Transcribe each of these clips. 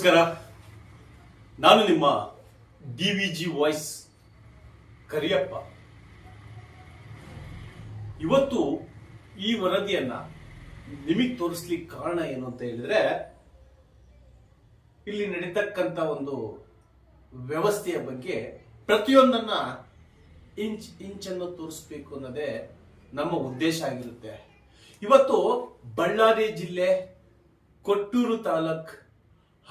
ನಮಸ್ಕಾರ. ನಾನು ನಿಮ್ಮ D V G voice Kariyappa. ಇವತ್ತು ಈ ವರದಿಯನ್ನ ನಿಮಗೆ ತೋರಿಸ್ಲಿಕ್ಕೆ ಕಾರಣ ಏನು ಅಂತ ಹೇಳಿದ್ರೆ, ಇಲ್ಲಿ ನಡೀತಕ್ಕಂತ ಒಂದು ವ್ಯವಸ್ಥೆಯ ಬಗ್ಗೆ ಪ್ರತಿಯೊಂದನ್ನ ಇಂಚ್ ಇಂಚನ್ನು ತೋರಿಸ್ಬೇಕು ಅನ್ನೋದೇ ನಮ್ಮ ಉದ್ದೇಶ ಆಗಿರುತ್ತೆ. ಇವತ್ತು ಬಳ್ಳಾರಿ ಜಿಲ್ಲೆ ಕೊಟ್ಟೂರು ತಾಲೂಕ್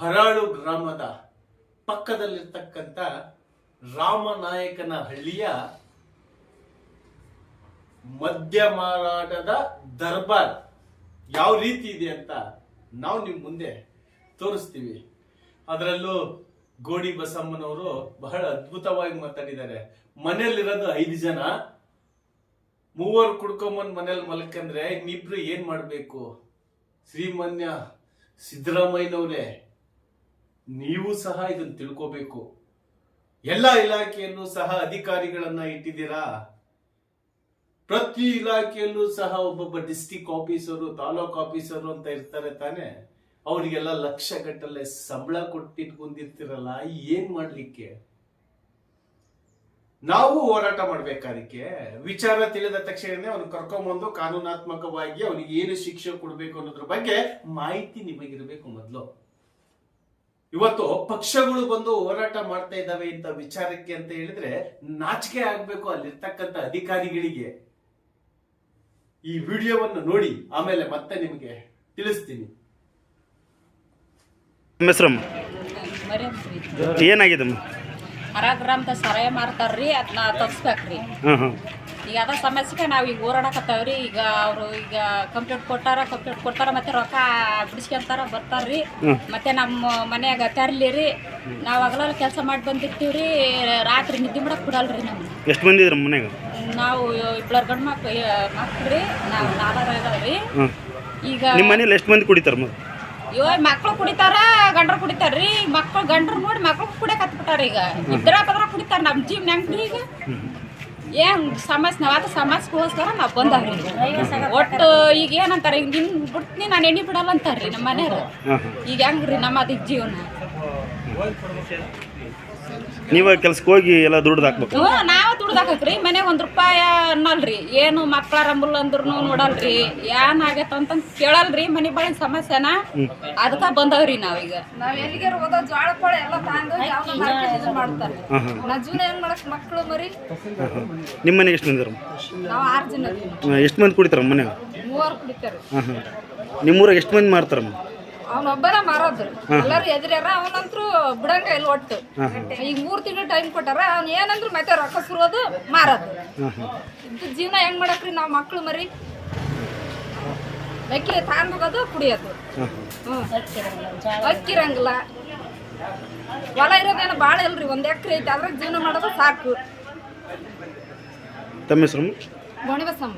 ಹರಾಳು ಗ್ರಾಮದ ಪಕ್ಕದಲ್ಲಿರ್ತಕ್ಕಂಥ ರಾಮನಾಯಕನ ಹಳ್ಳಿಯ ಮದ್ಯ ಮಾರಾಟದ ದರ್ಬಾರ್ ಯಾವ ರೀತಿ ಇದೆ ಅಂತ ನಾವು ನಿಮ್ಮ ಮುಂದೆ ತೋರಿಸ್ತೀವಿ. ಅದರಲ್ಲೂ ಗೋಡಿ ಬಸಮ್ಮನವರು ಬಹಳ ಅದ್ಭುತವಾಗಿ ಮಾತಾಡಿದ್ದಾರೆ. ಮನೆಯಲ್ಲಿರೋದು ಐದು ಜನ. ಮೂವರು ಕುಡ್ಕೊಂಬಂದ್ ಮನೇಲಿ ಮಲ್ಕಂದ್ರೆ ಇನ್ನಿಬ್ರು ಏನ್ ಮಾಡಬೇಕು? ಶ್ರೀಮನ್ಯ ಸಿದ್ದರಾಮಯ್ಯನವರೇ ನೀವು ಸಹ ಇದನ್ನು ತಿಳ್ಕೋಬೇಕು. ಎಲ್ಲ ಇಲಾಖೆಯಲ್ಲೂ ಸಹ ಅಧಿಕಾರಿಗಳನ್ನ ಇಟ್ಟಿದ್ದೀರಾ? ಪ್ರತಿ ಇಲಾಖೆಯಲ್ಲೂ ಸಹ ಒಬ್ಬೊಬ್ಬ ಡಿಸ್ಟಿಕ್ ಆಫೀಸರು ತಾಲೂಕ್ ಆಫೀಸರು ಅಂತ ಇರ್ತಾರೆ ತಾನೆ. ಅವರಿಗೆಲ್ಲ ಲಕ್ಷ ಗಟ್ಟಲೆ ಸಂಬಳ ಕೊಟ್ಟಿಟ್ಕೊಂಡಿರ್ತಿರಲ್ಲ, ಏನ್ ಮಾಡ್ಲಿಕ್ಕೆ? ನಾವು ಹೋರಾಟ ಮಾಡ್ಬೇಕಾದಕ್ಕೆ ವಿಚಾರ ತಿಳಿದ ತಕ್ಷಣ ಅವ್ನು ಕರ್ಕೊಂಬಂದು ಕಾನೂನಾತ್ಮಕವಾಗಿ ಅವನಿಗೆ ಏನು ಶಿಕ್ಷೆ ಕೊಡ್ಬೇಕು ಅನ್ನೋದ್ರ ಬಗ್ಗೆ ಮಾಹಿತಿ ನಿಮಗಿರಬೇಕು ಮೊದಲು. ಇವತ್ತು ಪಕ್ಷಗಳು ಬಂದು ಹೋರಾಟ ಮಾಡ್ತಾ ಇದ್ದಾವೆ ಇಂಥ ವಿಚಾರಕ್ಕೆ ಅಂತ ಹೇಳಿದ್ರೆ ನಾಚಿಕೆ ಆಗ್ಬೇಕು ಅಲ್ಲಿರ್ತಕ್ಕಂಥ ಅಧಿಕಾರಿಗಳಿಗೆ. ಈ ವಿಡಿಯೋವನ್ನು ನೋಡಿ ಆಮೇಲೆ ಮತ್ತೆ ನಿಮಗೆ ತಿಳಿಸ್ತೀನಿ. ಏನಾಗಿದೆ ಹರಾಗ್ರಾಮದ ಸರಾಯ ಮಾಡ್ತಾರ್ರಿ ಅದನ್ನ ತಗ್ಸ್ಬೇಕ್ರಿ ಹಾಂ ಹಾಂ ಈಗ ಅದ ಸಮಸ್ಯೆಗೆ ನಾವು ಈಗ ಓಡಾಡಕತ್ತಾವ್ರಿ ಈಗ ಅವರು ಈಗ ಕಂಪ್ಯೂಟರ್ ಕೊಟ್ಟಾರ ಕಂಪ್ಯೂಟರ್ ಕೊಡ್ತಾರ ಮತ್ತೆ ರೊಕ್ಕ ಬಿಡಿಸ್ಕೊಂತಾರ ಬರ್ತಾರ್ರಿ. ಮತ್ತೆ ನಮ್ಮ ಮನ್ಯಾಗ ತರ್ಲಿ ರೀ ನಾವು ಹಗಲಲ್ಲಿ ಕೆಲಸ ಮಾಡಿ ಬಂದಿರ್ತೀವ್ರಿ. ರಾತ್ರಿ ನಿದ್ದೆ ಮಾಡಕ್ ಬಿಡಲ್ರಿ ನಮ್ಗೆ. ಎಷ್ಟು ಮಂದಿ ಮನೆಗೆ ಮನ್ಯಾಗ? ನಾವು ಇಬ್ಬರು ಗಂಡ ಮಕ್ಳು ಮಕ್ಳ್ರಿ. ನಾವು ನಾಲ್ವರು ಇದಾವ್ರಿ ಈಗ ನಿಮ್ಮ ಮನೇಲಿ ಎಷ್ಟು ಮಂದಿ ಕುಡಿತಾರ ಯೋ ಮಕ್ಳು ಕುಡಿತಾರ ಗಂಡ್ರು ಕುಡಿತಾರ್ರಿ. ಮಕ್ಳು ಗಂಡ್ರು ನೋಡಿ ಮಕ್ಳು ಕುಡಿಯಕ್ ಹತ್ಬಿಟ್ಟಾರ ಈಗ. ಇದ್ರ ಪದ್ರ ಕುಡಿತಾರ ನಮ್ಮ ಜೀವನ ಹೆಂಗ್ರಿ ಈಗ ಏನ್ ನಾವು ಸಮಾಜ ಸಮಸ್ಯೆಗೋಸ್ಕರ ನಾವ್ ಬಂದವ್ರಿ. ಒಟ್ಟು ಈಗ ಏನಂತಾರೆ ಈಗ ನಿನ್ ಬಿಡ್ತೀನಿ ನಾನು ಎಣ್ಣೆ ಬಿಡಲ್ಲ ಅಂತಾರ್ರಿ ನಮ್ಮ ಮನೆಯವ್ರು ಈಗ ಹೆಂಗ್ರಿ ನಮ್ಮದು ಜೀವನ. ನೀವು ಕೆಲ್ಸಕ್ಕೆ ಹೋಗಿ ಎಲ್ಲ ದುಡ್ಡು ಹಾಕ್ಬೇಕು. ನಾವು ದುಡ್ದಾಕ್ರಿ ಮನೆಗೆ ಒಂದ್ ರೂಪಾಯಿ ಅನ್ನಲ್ರಿ. ಏನು ಮಕ್ಕಳ ರಂಬುಲ್ ಅಂದ್ರೂ ನೋಡಲ್ರಿ. ಏನ್ ಆಗೈತ ಅಂತ ಕೇಳಲ್ರಿ ಮನೆ ಬಾಳಿನ ಸಮಸ್ಯೆನ. ಅದಕ್ಕ ಬಂದವ್ರಿ ನಾವೀಗ. ನಾವ್ ಎಲ್ಲಿಗೆ ಹೋದ ಜ್ವಾಳ ಪಾಳ ಎಲ್ಲ ತಾಂದು ಯಾವ್ದೋ ಮಾರ್ಕೆಟ್ ಇದು ಮಾಡ್ತಾರೆ. ಹಾಂ ಹಾಂ ನಾ ಜೀವನ ಹೆಂಗ್ ಮಾಡಕ್ ಮಕ್ಳು ಮರಿ? ನಿಮ್ಮ ಮನೆಗೆ ಎಷ್ಟು ಮಂದಿ ನಾವ್ ಆರ್ ಜನ ಎಷ್ಟು ಮಂದಿ ಕುಡಿತಾರ ಮನೆ ಮೂವರು ಕುಡಿತಾರೆ ನಿಮ್ಮೂರಾಗ ಎಷ್ಟು ಮಂದಿ ಮಾರ್ತಾರಮ್ಮ ಅವನೊಬ್ಬನ ಮಾರೋದು. ಎಲ್ಲಾರು ಎದುರ್ಯಾರ ಅವನಂತ್ರು ಬಿಡಂಗ ಇಲ್ಲ ಒಟ್ಟು. ಈಗ ಮೂರ್ ತಿಂಗಳು ಟೈಮ್ ಕೊಟ್ಟಾರ ಅವ್ನ ಏನಂದ್ರು ಮತ್ತೆ ರೊಕ್ಕ ಸುರೋದು ಮಾರೋದು. ಇದು ಜೀವನ ಹೆಂಗ್ ಮಾಡಕ್ರಿ ನಾವ್ ಮಕ್ಳು ಮರಿ? ಅಕ್ಕಿ ಹೋಗೋದು ಕುಡಿಯೋದು. ಅಕ್ಕಿರಂಗಿಲ್ಲ ಹೊಲ ಇರೋದೇನು ಭಾಳ ಇಲ್ರಿ ಒಂದ್ ಎಕರೆ ಐತಿ ಅದ್ರಾಗ ಜೀವನ ಮಾಡೋದು ಸಾಕು. ತಮ್ಮ ಹೆಸರು ಗೋಣಿಬಸಮ್ಮ.